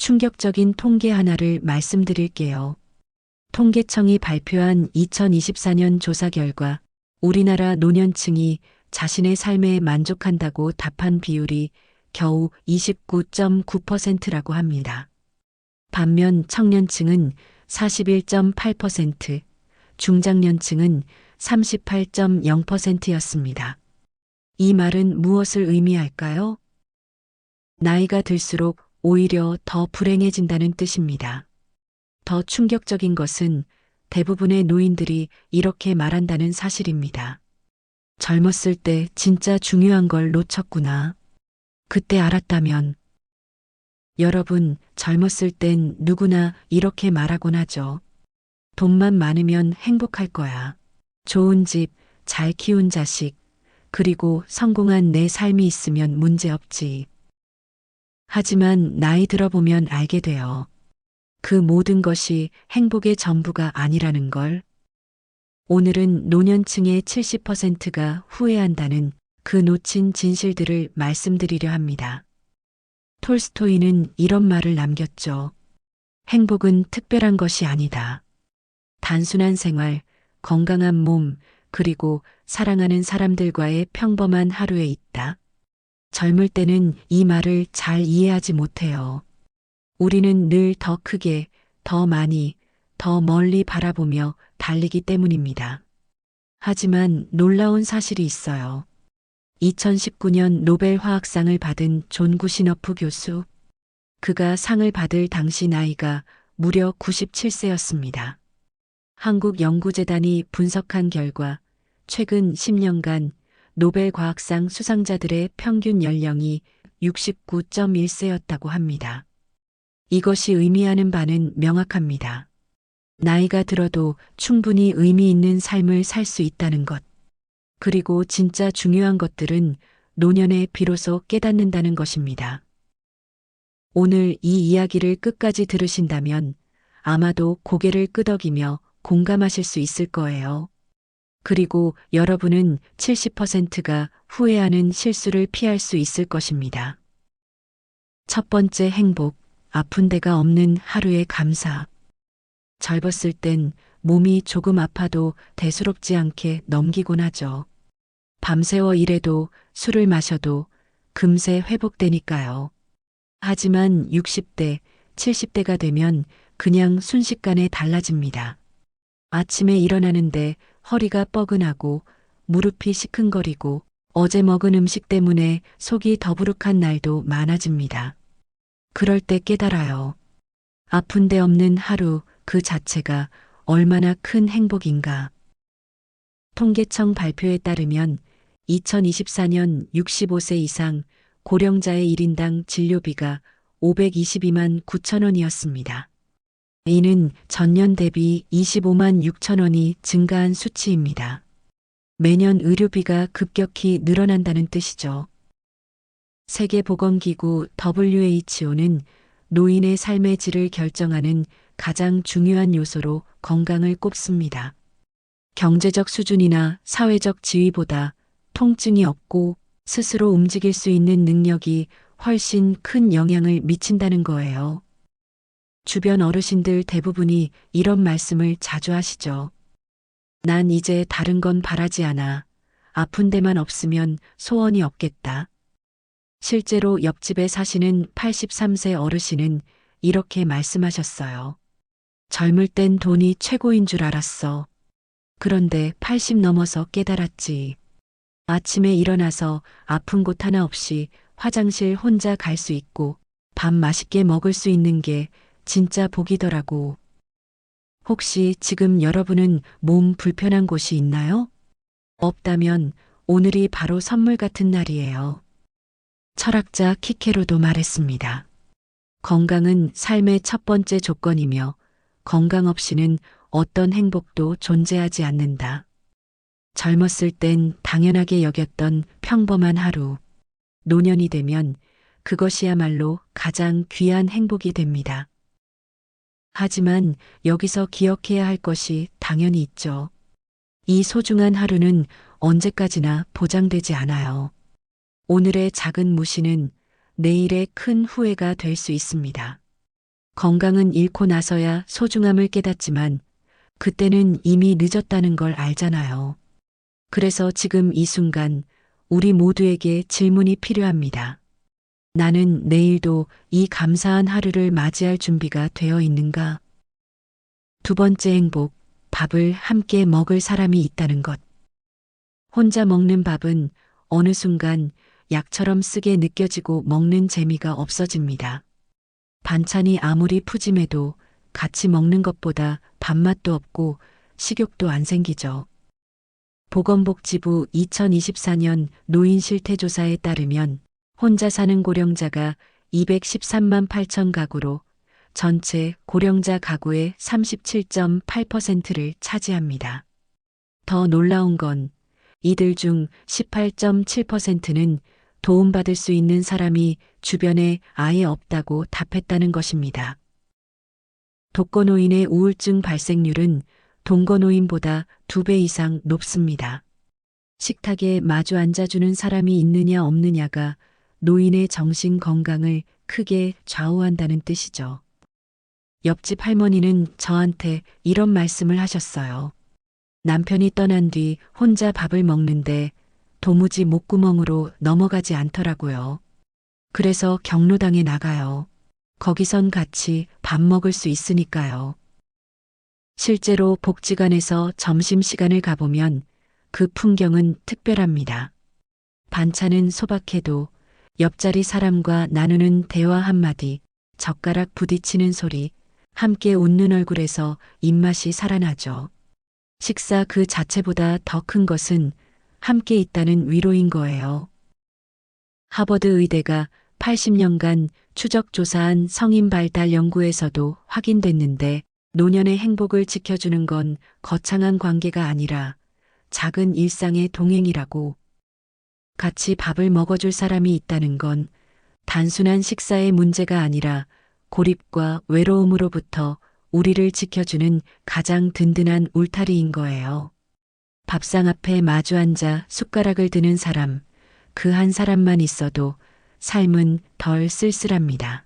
충격적인 통계 하나를 말씀드릴게요. 통계청이 발표한 2024년 조사 결과 우리나라 노년층이 자신의 삶에 만족한다고 답한 비율이 겨우 29.9%라고 합니다. 반면 청년층은 41.8%, 중장년층은 38.0%였습니다. 이 말은 무엇을 의미할까요? 나이가 들수록 오히려 더 불행해진다는 뜻입니다. 더 충격적인 것은 대부분의 노인들이 이렇게 말한다는 사실입니다. 젊었을 때 진짜 중요한 걸 놓쳤구나. 그때 알았다면. 여러분, 젊었을 땐 누구나 이렇게 말하곤 하죠. 돈만 많으면 행복할 거야. 좋은 집, 잘 키운 자식, 그리고 성공한 내 삶이 있으면 문제 없지. 하지만 나이 들어보면 알게 돼요. 그 모든 것이 행복의 전부가 아니라는 걸. 오늘은 노년층의 70%가 후회한다는 그 놓친 진실들을 말씀드리려 합니다. 톨스토이는 이런 말을 남겼죠. 행복은 특별한 것이 아니다. 단순한 생활, 건강한 몸, 그리고 사랑하는 사람들과의 평범한 하루에 있다. 젊을 때는 이 말을 잘 이해하지 못해요. 우리는 늘 더 크게, 더 많이, 더 멀리 바라보며 달리기 때문입니다. 하지만 놀라운 사실이 있어요. 2019년 노벨 화학상을 받은 존 구시너프 교수. 그가 상을 받을 당시 나이가 무려 97세였습니다. 한국연구재단이 분석한 결과 최근 10년간 노벨 과학상 수상자들의 평균 연령이 69.1세였다고 합니다. 이것이 의미하는 바는 명확합니다. 나이가 들어도 충분히 의미 있는 삶을 살 수 있다는 것. 그리고 진짜 중요한 것들은 노년에 비로소 깨닫는다는 것입니다. 오늘 이 이야기를 끝까지 들으신다면 아마도 고개를 끄덕이며 공감하실 수 있을 거예요. 그리고 여러분은 70%가 후회하는 실수를 피할 수 있을 것입니다. 첫 번째 행복, 아픈 데가 없는 하루의 감사. 젊었을 땐 몸이 조금 아파도 대수롭지 않게 넘기곤 하죠. 밤새워 일해도 술을 마셔도 금세 회복되니까요. 하지만 60대, 70대가 되면 그냥 순식간에 달라집니다. 아침에 일어나는데 허리가 뻐근하고 무릎이 시큰거리고 어제 먹은 음식 때문에 속이 더부룩한 날도 많아집니다. 그럴 때 깨달아요. 아픈 데 없는 하루 그 자체가 얼마나 큰 행복인가. 통계청 발표에 따르면 2024년 65세 이상 고령자의 1인당 진료비가 522만 9천 원이었습니다. 이는 전년 대비 25만 6천 원이 증가한 수치입니다. 매년 의료비가 급격히 늘어난다는 뜻이죠. 세계보건기구 WHO는 노인의 삶의 질을 결정하는 가장 중요한 요소로 건강을 꼽습니다. 경제적 수준이나 사회적 지위보다 통증이 없고 스스로 움직일 수 있는 능력이 훨씬 큰 영향을 미친다는 거예요. 주변 어르신들 대부분이 이런 말씀을 자주 하시죠. 난 이제 다른 건 바라지 않아. 아픈 데만 없으면 소원이 없겠다. 실제로 옆집에 사시는 83세 어르신은 이렇게 말씀하셨어요. 젊을 땐 돈이 최고인 줄 알았어. 그런데 80 넘어서 깨달았지. 아침에 일어나서 아픈 곳 하나 없이 화장실 혼자 갈 수 있고 밥 맛있게 먹을 수 있는 게 진짜 복이더라고. 혹시 지금 여러분은 몸 불편한 곳이 있나요? 없다면 오늘이 바로 선물 같은 날이에요. 철학자 키케로도 말했습니다. 건강은 삶의 첫 번째 조건이며 건강 없이는 어떤 행복도 존재하지 않는다. 젊었을 땐 당연하게 여겼던 평범한 하루. 노년이 되면 그것이야말로 가장 귀한 행복이 됩니다. 하지만 여기서 기억해야 할 것이 당연히 있죠. 이 소중한 하루는 언제까지나 보장되지 않아요. 오늘의 작은 무시는 내일의 큰 후회가 될 수 있습니다. 건강은 잃고 나서야 소중함을 깨닫지만 그때는 이미 늦었다는 걸 알잖아요. 그래서 지금 이 순간 우리 모두에게 질문이 필요합니다. 나는 내일도 이 감사한 하루를 맞이할 준비가 되어 있는가? 두 번째 행복, 밥을 함께 먹을 사람이 있다는 것. 혼자 먹는 밥은 어느 순간 약처럼 쓰게 느껴지고 먹는 재미가 없어집니다. 반찬이 아무리 푸짐해도 같이 먹는 것보다 밥맛도 없고 식욕도 안 생기죠. 보건복지부 2024년 노인 실태조사에 따르면 혼자 사는 고령자가 213만 8천 가구로 전체 고령자 가구의 37.8%를 차지합니다. 더 놀라운 건 이들 중 18.7%는 도움받을 수 있는 사람이 주변에 아예 없다고 답했다는 것입니다. 독거노인의 우울증 발생률은 동거노인보다 두배 이상 높습니다. 식탁에 마주 앉아주는 사람이 있느냐 없느냐가 노인의 정신 건강을 크게 좌우한다는 뜻이죠. 옆집 할머니는 저한테 이런 말씀을 하셨어요. 남편이 떠난 뒤 혼자 밥을 먹는데 도무지 목구멍으로 넘어가지 않더라고요. 그래서 경로당에 나가요. 거기선 같이 밥 먹을 수 있으니까요. 실제로 복지관에서 점심시간을 가보면 그 풍경은 특별합니다. 반찬은 소박해도 옆자리 사람과 나누는 대화 한마디, 젓가락 부딪히는 소리, 함께 웃는 얼굴에서 입맛이 살아나죠. 식사 그 자체보다 더 큰 것은 함께 있다는 위로인 거예요. 하버드 의대가 80년간 추적조사한 성인 발달 연구에서도 확인됐는데 노년의 행복을 지켜주는 건 거창한 관계가 아니라 작은 일상의 동행이라고 같이 밥을 먹어줄 사람이 있다는 건 단순한 식사의 문제가 아니라 고립과 외로움으로부터 우리를 지켜주는 가장 든든한 울타리인 거예요. 밥상 앞에 마주 앉아 숟가락을 드는 사람, 그 한 사람만 있어도 삶은 덜 쓸쓸합니다.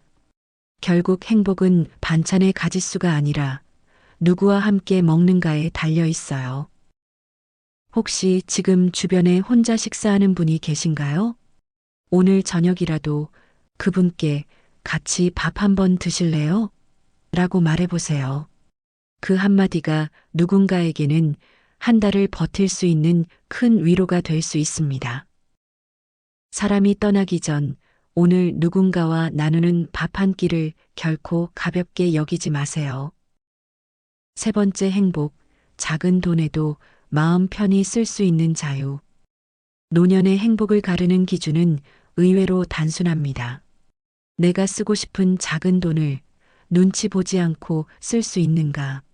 결국 행복은 반찬의 가짓수가 아니라 누구와 함께 먹는가에 달려 있어요. 혹시 지금 주변에 혼자 식사하는 분이 계신가요? 오늘 저녁이라도 그분께 같이 밥 한번 드실래요? 라고 말해보세요. 그 한마디가 누군가에게는 한 달을 버틸 수 있는 큰 위로가 될 수 있습니다. 사람이 떠나기 전 오늘 누군가와 나누는 밥 한 끼를 결코 가볍게 여기지 마세요. 세 번째 행복, 작은 돈에도 마음 편히 쓸 수 있는 자유. 노년의 행복을 가르는 기준은 의외로 단순합니다. 내가 쓰고 싶은 작은 돈을 눈치 보지 않고 쓸 수 있는가.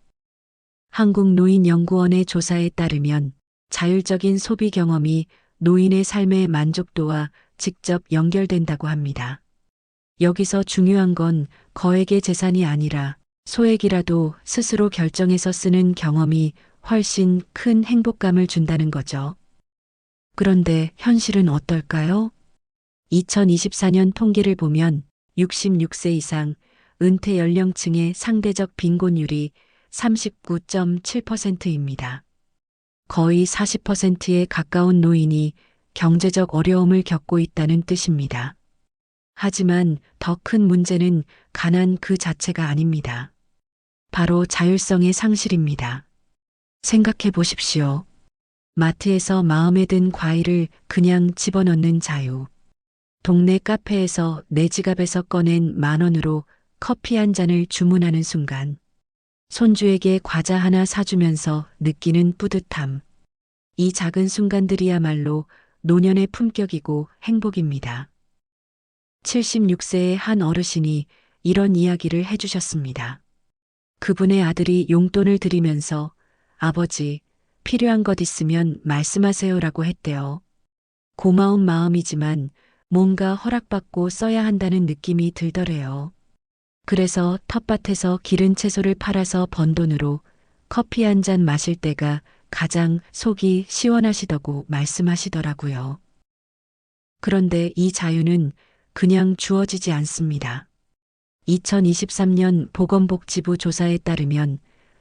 한국노인연구원의 조사에 따르면 자율적인 소비 경험이 노인의 삶의 만족도와 직접 연결된다고 합니다. 여기서 중요한 건 거액의 재산이 아니라 소액이라도 스스로 결정해서 쓰는 경험이 훨씬 큰 행복감을 준다는 거죠. 그런데 현실은 어떨까요? 2024년 통계를 보면 66세 이상 은퇴 연령층의 상대적 빈곤율이 39.7%입니다. 거의 40%에 가까운 노인이 경제적 어려움을 겪고 있다는 뜻입니다. 하지만 더 큰 문제는 가난 그 자체가 아닙니다. 바로 자율성의 상실입니다. 생각해 보십시오. 마트에서 마음에 든 과일을 그냥 집어넣는 자유. 동네 카페에서 내 지갑에서 꺼낸 만 원으로 커피 한 잔을 주문하는 순간. 손주에게 과자 하나 사주면서 느끼는 뿌듯함. 이 작은 순간들이야말로 노년의 품격이고 행복입니다. 76세의 한 어르신이 이런 이야기를 해주셨습니다. 그분의 아들이 용돈을 드리면서 아버지, 필요한 것 있으면 말씀하세요라고 했대요. 고마운 마음이지만 뭔가 허락받고 써야 한다는 느낌이 들더래요. 그래서 텃밭에서 기른 채소를 팔아서 번 돈으로 커피 한 잔 마실 때가 가장 속이 시원하시다고 말씀하시더라고요. 그런데 이 자유는 그냥 주어지지 않습니다. 2023년 보건복지부 조사에 따르면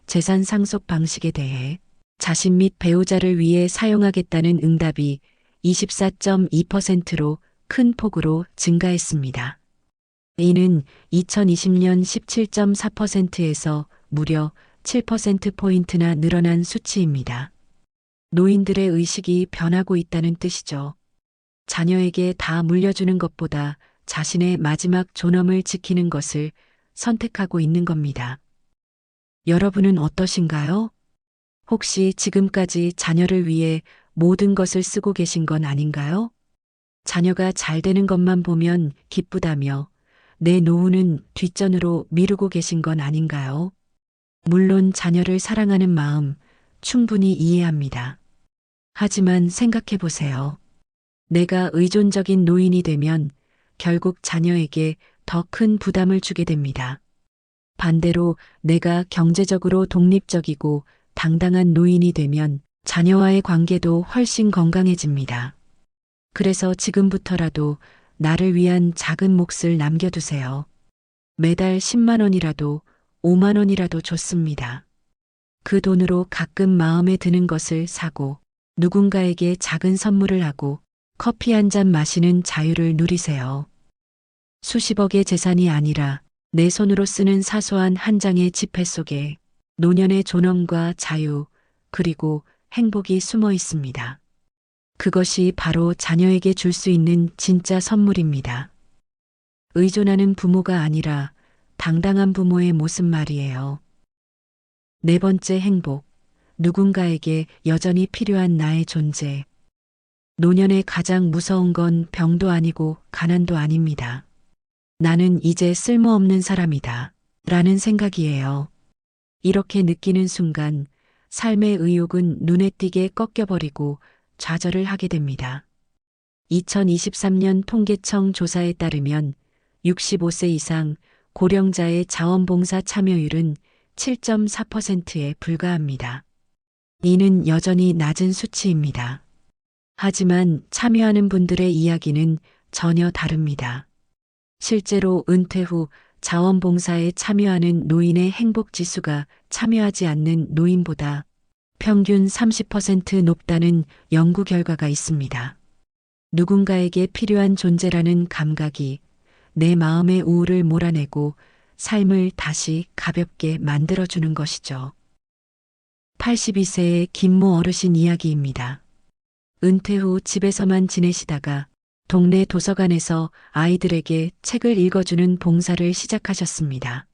재산 상속 방식에 대해 자신 및 배우자를 위해 사용하겠다는 응답이 24.2%로 큰 폭으로 증가했습니다. 이는 2020년 17.4%에서 무려 7%포인트나 늘어난 수치입니다. 노인들의 의식이 변하고 있다는 뜻이죠. 자녀에게 다 물려주는 것보다 자신의 마지막 존엄을 지키는 것을 선택하고 있는 겁니다. 여러분은 어떠신가요? 혹시 지금까지 자녀를 위해 모든 것을 쓰고 계신 건 아닌가요? 자녀가 잘 되는 것만 보면 기쁘다며 내 노후는 뒷전으로 미루고 계신 건 아닌가요? 물론 자녀를 사랑하는 마음 충분히 이해합니다. 하지만 생각해 보세요. 내가 의존적인 노인이 되면 결국 자녀에게 더 큰 부담을 주게 됩니다. 반대로 내가 경제적으로 독립적이고 당당한 노인이 되면 자녀와의 관계도 훨씬 건강해집니다. 그래서 지금부터라도 나를 위한 작은 몫을 남겨두세요. 매달 10만 원이라도 5만 원이라도 좋습니다. 그 돈으로 가끔 마음에 드는 것을 사고 누군가에게 작은 선물을 하고 커피 한 잔 마시는 자유를 누리세요. 수십억의 재산이 아니라 내 손으로 쓰는 사소한 한 장의 지폐 속에 노년의 존엄과 자유, 그리고 행복이 숨어 있습니다. 그것이 바로 자녀에게 줄 수 있는 진짜 선물입니다. 의존하는 부모가 아니라 당당한 부모의 모습 말이에요. 네 번째 행복. 누군가에게 여전히 필요한 나의 존재. 노년의 가장 무서운 건 병도 아니고 가난도 아닙니다. 나는 이제 쓸모없는 사람이다. 라는 생각이에요. 이렇게 느끼는 순간 삶의 의욕은 눈에 띄게 꺾여버리고 좌절을 하게 됩니다. 2023년 통계청 조사에 따르면 65세 이상 고령자의 자원봉사 참여율은 7.4%에 불과합니다. 이는 여전히 낮은 수치입니다. 하지만 참여하는 분들의 이야기는 전혀 다릅니다. 실제로 은퇴 후 자원봉사에 참여하는 노인의 행복 지수가 참여하지 않는 노인보다 평균 30% 높다는 연구 결과가 있습니다. 누군가에게 필요한 존재라는 감각이 내 마음의 우울을 몰아내고 삶을 다시 가볍게 만들어주는 것이죠. 82세의 김모 어르신 이야기입니다. 은퇴 후 집에서만 지내시다가 동네 도서관에서 아이들에게 책을 읽어주는 봉사를 시작하셨습니다.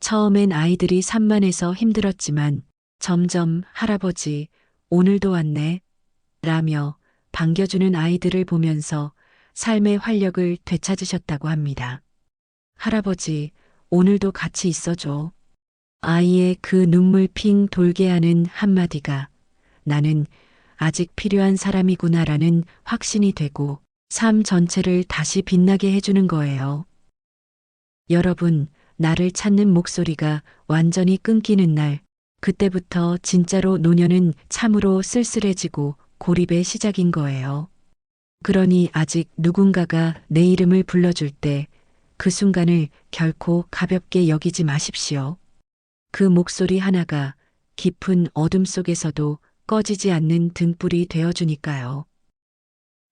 처음엔 아이들이 산만해서 힘들었지만 점점 할아버지, 오늘도 왔네. 라며 반겨주는 아이들을 보면서 삶의 활력을 되찾으셨다고 합니다. 할아버지, 오늘도 같이 있어줘. 아이의 그 눈물 핑 돌게 하는 한마디가 나는 아직 필요한 사람이구나라는 확신이 되고 삶 전체를 다시 빛나게 해주는 거예요. 여러분, 나를 찾는 목소리가 완전히 끊기는 날, 그때부터 진짜로 노년은 참으로 쓸쓸해지고 고립의 시작인 거예요. 그러니 아직 누군가가 내 이름을 불러줄 때 그 순간을 결코 가볍게 여기지 마십시오. 그 목소리 하나가 깊은 어둠 속에서도 꺼지지 않는 등불이 되어주니까요.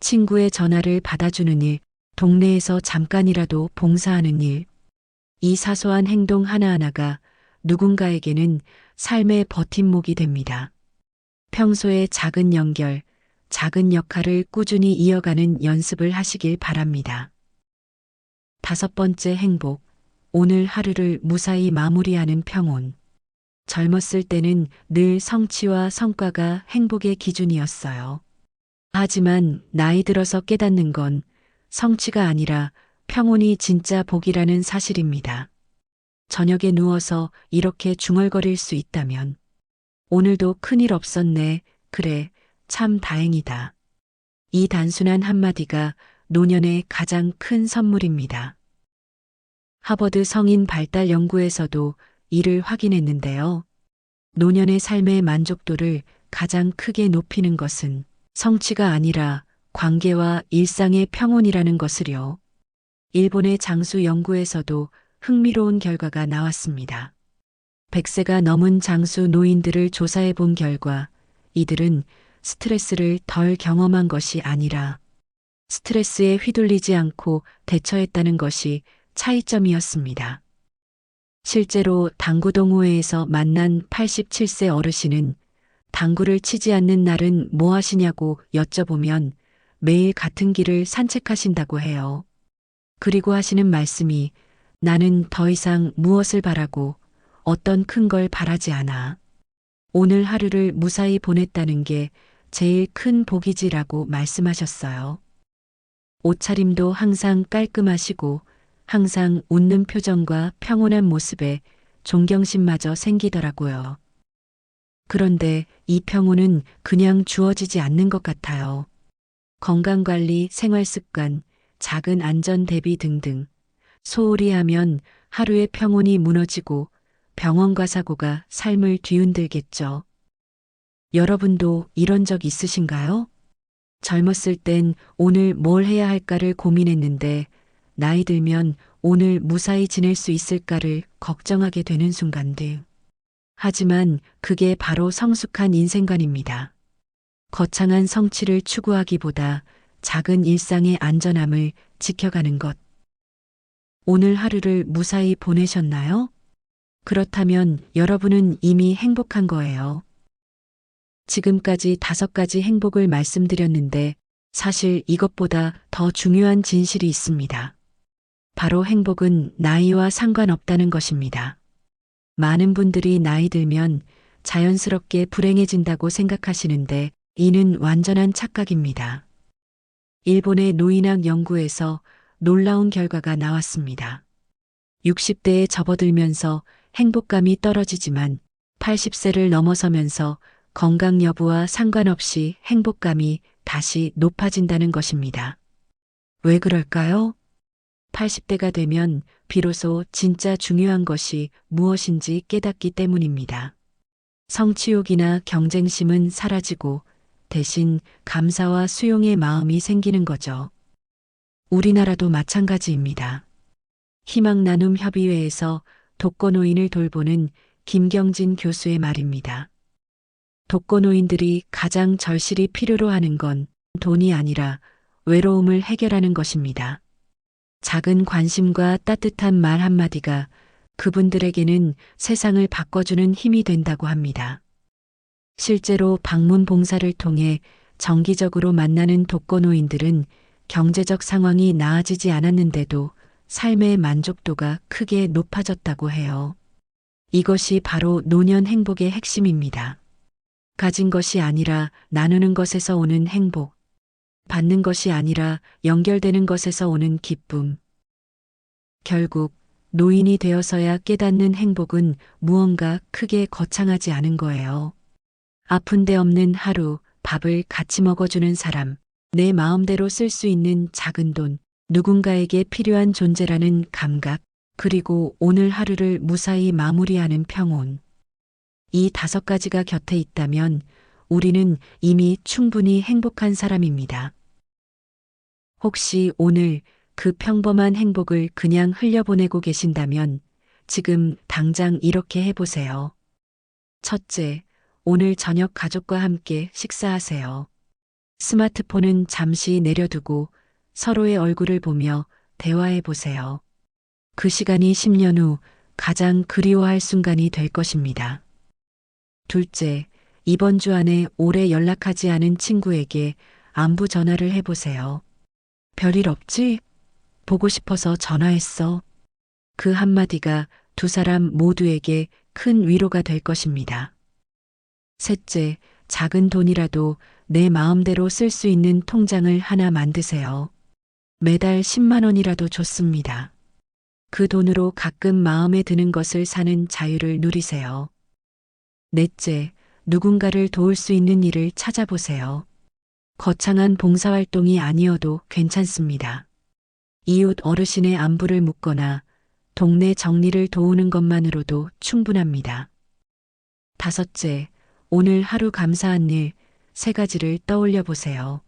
친구의 전화를 받아주는 일, 동네에서 잠깐이라도 봉사하는 일, 이 사소한 행동 하나하나가 누군가에게는 삶의 버팀목이 됩니다. 평소의 작은 연결, 작은 역할을 꾸준히 이어가는 연습을 하시길 바랍니다. 다섯 번째 행복. 오늘 하루를 무사히 마무리하는 평온. 젊었을 때는 늘 성취와 성과가 행복의 기준이었어요. 하지만 나이 들어서 깨닫는 건 성취가 아니라 평온이 진짜 복이라는 사실입니다. 저녁에 누워서 이렇게 중얼거릴 수 있다면 오늘도 큰일 없었네. 그래, 참 다행이다. 이 단순한 한마디가 노년의 가장 큰 선물입니다. 하버드 성인 발달 연구에서도 이를 확인했는데요. 노년의 삶의 만족도를 가장 크게 높이는 것은 성취가 아니라 관계와 일상의 평온이라는 것을요. 일본의 장수 연구에서도 흥미로운 결과가 나왔습니다. 100세가 넘은 장수 노인들을 조사해 본 결과 이들은 스트레스를 덜 경험한 것이 아니라 스트레스에 휘둘리지 않고 대처했다는 것이 차이점이었습니다. 실제로 당구 동호회에서 만난 87세 어르신은 당구를 치지 않는 날은 뭐 하시냐고 여쭤보면 매일 같은 길을 산책하신다고 해요. 그리고 하시는 말씀이 나는 더 이상 무엇을 바라고 어떤 큰 걸 바라지 않아. 오늘 하루를 무사히 보냈다는 게 제일 큰 복이지라고 말씀하셨어요. 옷차림도 항상 깔끔하시고 항상 웃는 표정과 평온한 모습에 존경심마저 생기더라고요. 그런데 이 평온은 그냥 주어지지 않는 것 같아요. 건강관리, 생활습관, 작은 안전 대비 등등. 소홀히 하면 하루의 평온이 무너지고 병원과 사고가 삶을 뒤흔들겠죠. 여러분도 이런 적 있으신가요? 젊었을 땐 오늘 뭘 해야 할까를 고민했는데 나이 들면 오늘 무사히 지낼 수 있을까를 걱정하게 되는 순간들. 하지만 그게 바로 성숙한 인생관입니다. 거창한 성취를 추구하기보다 작은 일상의 안전함을 지켜가는 것. 오늘 하루를 무사히 보내셨나요? 그렇다면 여러분은 이미 행복한 거예요. 지금까지 다섯 가지 행복을 말씀드렸는데 사실 이것보다 더 중요한 진실이 있습니다. 바로 행복은 나이와 상관없다는 것입니다. 많은 분들이 나이 들면 자연스럽게 불행해진다고 생각하시는데 이는 완전한 착각입니다. 일본의 노인학 연구에서 놀라운 결과가 나왔습니다. 60대에 접어들면서 행복감이 떨어지지만 80세를 넘어서면서 건강 여부와 상관없이 행복감이 다시 높아진다는 것입니다. 왜 그럴까요? 80대가 되면 비로소 진짜 중요한 것이 무엇인지 깨닫기 때문입니다. 성취욕이나 경쟁심은 사라지고 대신 감사와 수용의 마음이 생기는 거죠. 우리나라도 마찬가지입니다. 희망 나눔 협의회에서 독거노인을 돌보는 김경진 교수의 말입니다. 독거노인들이 가장 절실히 필요로 하는 건 돈이 아니라 외로움을 해결하는 것입니다. 작은 관심과 따뜻한 말 한마디가 그분들에게는 세상을 바꿔주는 힘이 된다고 합니다. 실제로 방문 봉사를 통해 정기적으로 만나는 독거노인들은 경제적 상황이 나아지지 않았는데도 삶의 만족도가 크게 높아졌다고 해요. 이것이 바로 노년 행복의 핵심입니다. 가진 것이 아니라 나누는 것에서 오는 행복. 받는 것이 아니라 연결되는 것에서 오는 기쁨. 결국 노인이 되어서야 깨닫는 행복은 무언가 크게 거창하지 않은 거예요. 아픈 데 없는 하루, 밥을 같이 먹어주는 사람, 내 마음대로 쓸 수 있는 작은 돈, 누군가에게 필요한 존재라는 감각, 그리고 오늘 하루를 무사히 마무리하는 평온. 이 다섯 가지가 곁에 있다면 우리는 이미 충분히 행복한 사람입니다. 혹시 오늘 그 평범한 행복을 그냥 흘려보내고 계신다면 지금 당장 이렇게 해보세요. 첫째, 오늘 저녁 가족과 함께 식사하세요. 스마트폰은 잠시 내려두고 서로의 얼굴을 보며 대화해 보세요. 그 시간이 10년 후 가장 그리워할 순간이 될 것입니다. 둘째, 이번 주 안에 오래 연락하지 않은 친구에게 안부 전화를 해보세요. 별일 없지? 보고 싶어서 전화했어. 그 한마디가 두 사람 모두에게 큰 위로가 될 것입니다. 셋째, 작은 돈이라도 내 마음대로 쓸 수 있는 통장을 하나 만드세요. 매달 10만 원이라도 좋습니다. 그 돈으로 가끔 마음에 드는 것을 사는 자유를 누리세요. 넷째, 누군가를 도울 수 있는 일을 찾아보세요. 거창한 봉사활동이 아니어도 괜찮습니다. 이웃 어르신의 안부를 묻거나 동네 정리를 도우는 것만으로도 충분합니다. 다섯째, 오늘 하루 감사한 일 세 가지를 떠올려 보세요.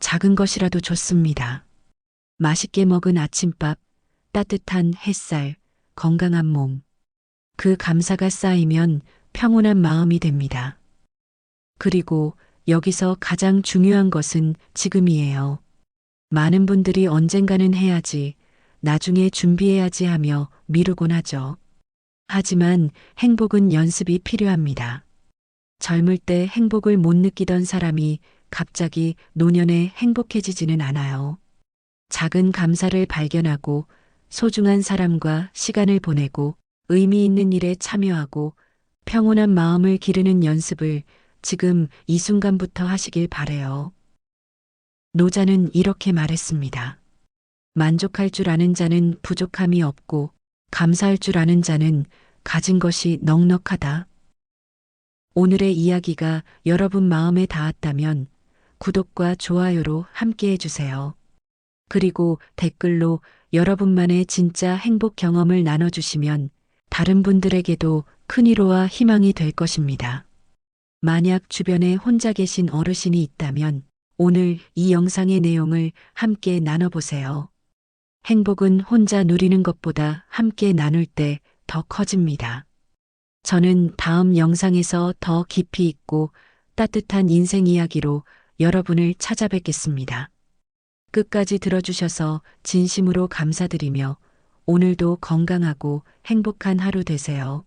작은 것이라도 좋습니다. 맛있게 먹은 아침밥, 따뜻한 햇살, 건강한 몸. 그 감사가 쌓이면 평온한 마음이 됩니다. 그리고 여기서 가장 중요한 것은 지금이에요. 많은 분들이 언젠가는 해야지, 나중에 준비해야지 하며 미루곤 하죠. 하지만 행복은 연습이 필요합니다. 젊을 때 행복을 못 느끼던 사람이 갑자기 노년에 행복해지지는 않아요. 작은 감사를 발견하고 소중한 사람과 시간을 보내고 의미 있는 일에 참여하고 평온한 마음을 기르는 연습을 지금 이 순간부터 하시길 바래요. 노자는 이렇게 말했습니다. 만족할 줄 아는 자는 부족함이 없고 감사할 줄 아는 자는 가진 것이 넉넉하다. 오늘의 이야기가 여러분 마음에 닿았다면 구독과 좋아요로 함께 해주세요. 그리고 댓글로 여러분만의 진짜 행복 경험을 나눠주시면 다른 분들에게도 큰 위로와 희망이 될 것입니다. 만약 주변에 혼자 계신 어르신이 있다면 오늘 이 영상의 내용을 함께 나눠보세요. 행복은 혼자 누리는 것보다 함께 나눌 때 더 커집니다. 저는 다음 영상에서 더 깊이 있고 따뜻한 인생 이야기로 여러분을 찾아뵙겠습니다. 끝까지 들어주셔서 진심으로 감사드리며 오늘도 건강하고 행복한 하루 되세요.